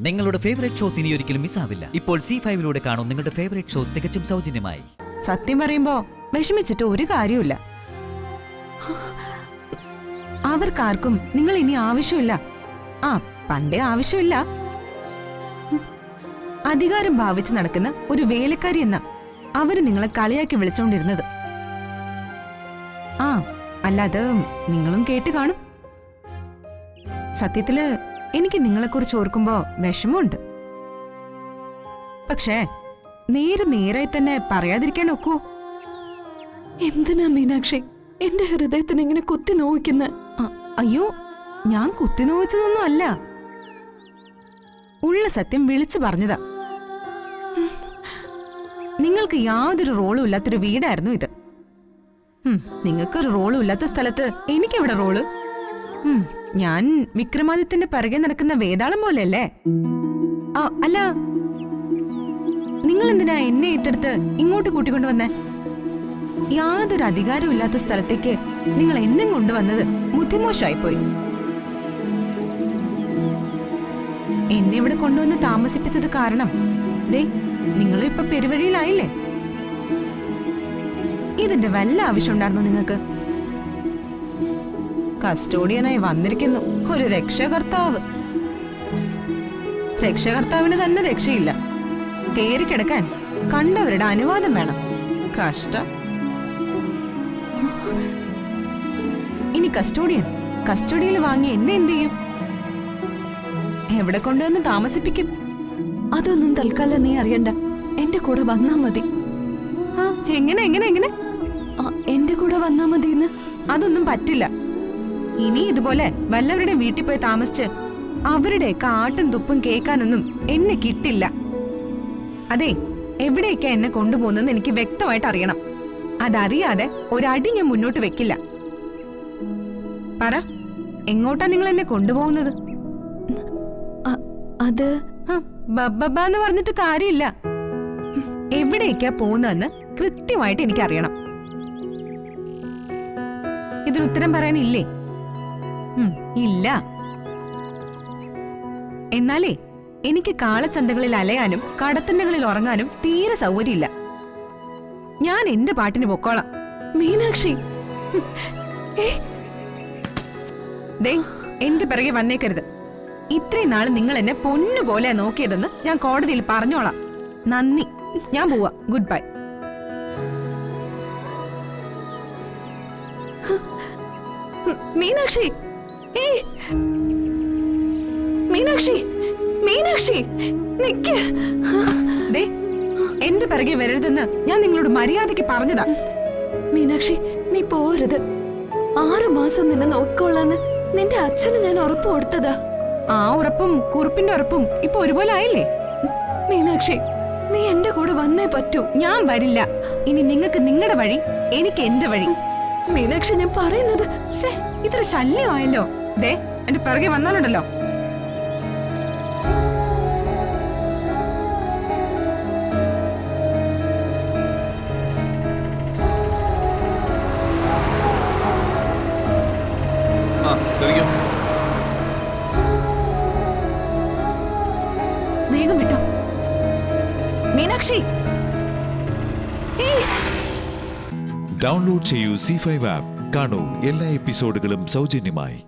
നിങ്ങളുടെ favourite shows ഇനി ഒരിക്കലും മിസ്സാവില്ല ഇപ്പോൾ സി ഫൈവിലൂടെ കാണും നിങ്ങളുടെ ഫേവറേറ്റ് ഷോസ് തികച്ചും സൗജന്യമായി. സത്യം പറയുമ്പോ വിഷമിച്ചിട്ട് ഒരു കാര്യമില്ല അവർക്കാർക്കും നിങ്ങൾ ഇനി ആവശ്യമില്ല. ആ പണ്ടേ ആവശ്യമില്ല. അധികാരം ഭാവിച്ച് നടക്കുന്ന ഒരു വേലക്കാരി എന്ന അവർ നിങ്ങളെ കളിയാക്കി വിളിച്ചോണ്ടിരുന്നത്. ആ അല്ലാതെ നിങ്ങളും കേട്ട് കാണും. സത്യത്തിൽ എനിക്ക് നിങ്ങളെക്കുറിച്ച് ഓർക്കുമ്പോൾ വിഷമമുണ്ട്. പക്ഷേ നേര് നേരായി തന്നെ പറയാതിരിക്കാൻ ഒക്കൂ. എന്തിനാ മീനാക്ഷി? എന്റെ ഹൃദയത്തിന് ഇങ്ങനെ കുത്തി നോവിക്കുന്ന? അയ്യോ ഞാൻ കുത്തി നോവിച്ചതൊന്നും അല്ല. ഉള്ള സത്യം വിളിച്ചു പറഞ്ഞതാ. നിങ്ങൾക്ക് യാതൊരു റോളും ഇല്ലാത്തൊരു വീടായിരുന്നു ഇത്. നിങ്ങൾക്കൊരു റോളും ഇല്ലാത്ത സ്ഥലത്ത് എനിക്കെവിടെ റോൾ? ഞാൻ വിക്രമാദിത്യന്റെ പിറകെ നടക്കുന്ന വേതാളം പോലെയല്ലേ? അല്ല. നിങ്ങൾ എന്തിനാ എന്നെ ഏറ്റെടുത്ത് ഇങ്ങോട്ട് കൂട്ടിക്കൊണ്ടുവന്നേ യാതൊരു അധികാരവും ഇല്ലാത്ത സ്ഥലത്തേക്ക് നിങ്ങൾ എന്നെ കൊണ്ടുവന്നത് ബുദ്ധിമോശമായിപ്പോയി എന്നെ ഇവിടെ കൊണ്ടുവന്ന് താമസിപ്പിച്ചത് കാരണം ദേ നിങ്ങളും ഇപ്പൊ പെരുവഴിയിലായില്ലേ? ഇതിന്റെ വല്ല ആവശ്യം ഉണ്ടായിരുന്നു നിങ്ങൾക്ക്? കസ്റ്റോഡിയനായി വന്നിരിക്കുന്നു. ഒരു രക്ഷകർത്താവ്. രക്ഷകർത്താവിന് തന്നെ രക്ഷയില്ല. കേറി കിടക്കാൻ കണ്ടവരുടെ അനുവാദം വേണം. കഷ്ടം. ഇനി കസ്റ്റോഡിയൻ. കസ്റ്റഡിയിൽ വാങ്ങി എന്നെ എന്ത് ചെയ്യും? എവിടെ കൊണ്ടുവന്ന് താമസിപ്പിക്കും? അതൊന്നും തൽക്കാലം നീ അറിയണ്ട. എന്റെ കൂടെ വന്നാ മതി. എങ്ങനെ എങ്ങനെ എങ്ങനെ? എന്റെ കൂടെ വന്നാ മതി അതൊന്നും പറ്റില്ല. ഇനി ഇതുപോലെ വല്ലവരുടെ വീട്ടിൽ പോയി താമസിച്ച് അവരുടെ കാട്ടും തുപ്പും കേൾക്കാനൊന്നും എന്നെ കിട്ടില്ല. അതെ എവിടേക്കാ എന്നെ കൊണ്ടുപോകുന്നെന്ന് എനിക്ക് വ്യക്തമായിട്ട് അറിയണം. അതറിയാതെ ഒരടി ഞാൻ മുന്നോട്ട് വെക്കില്ല. പറ എങ്ങോട്ടാ നിങ്ങൾ എന്നെ കൊണ്ടുപോകുന്നത്? അത്? ബബ്ബാന്ന് ബബ്ബബ്ബ എന്ന് പറഞ്ഞിട്ട് കാര്യമില്ല. എവിടേക്കാ പോകുന്നതെന്ന് കൃത്യമായിട്ട് എനിക്കറിയണം. ഇതിന് ഉത്തരം പറയാനില്ലേ? ഇല്ല. എന്നാലേ എനിക്ക് കാളച്ചന്തകളിൽ അലയാനും കടത്തണ്ടകളിൽ ഉറങ്ങാനും തീരെ സൗകര്യമില്ല. ഞാൻ എന്റെ പാട്ടിന് പൊക്കോളാം. മീനാക്ഷി. ദേ എന്റെ പിറകെ വന്നേക്കരുത്. ഇത്രയും നാൾ നിങ്ങൾ എന്നെ പൊന്നു പോലെ നോക്കിയതെന്ന് ഞാൻ കോടതിയിൽ പറഞ്ഞോളാം. നന്ദി. ഞാൻ പോവാ. Good bye. മീനാക്ഷി. മീനാക്ഷി മീനാക്ഷി നിക്ക്. എന്റെ പിറകെ വരരുതെന്ന് ഞാൻ നിങ്ങളോട് മര്യാദയ്ക്ക് പറഞ്ഞതാ. മീനാക്ഷി നീ പോരുത് ആറു മാസം നിന്നെ നോക്കിക്കൊള്ളാന്ന് നിന്റെ അച്ഛന് ഞാൻ ഉറപ്പ് കൊടുത്തതാ. ആ ഉറപ്പും കുറിപ്പിന്റെ ഉറപ്പും ഇപ്പൊ ഒരുപോലെ ആയില്ലേ? മീനാക്ഷി നീ എന്റെ കൂടെ വന്നേ പറ്റൂ. ഞാൻ വരില്ല. ഇനി നിങ്ങൾക്ക് നിങ്ങളുടെ വഴി എനിക്ക് എന്റെ വഴി. മീനാക്ഷി ഞാൻ പറയുന്നത് ഇതൊരു ശല്യമായല്ലോ. ദേ എന്റെ പിറകെ വന്നാലുണ്ടല്ലോ. വേഗം വിട്ടോ. മീനാക്ഷി. ഡൗൺലോഡ് ചെയ്യൂ സി ഫൈവ് ആപ്പ് കാണൂ എല്ലാ എപ്പിസോഡുകളും സൗജന്യമായി.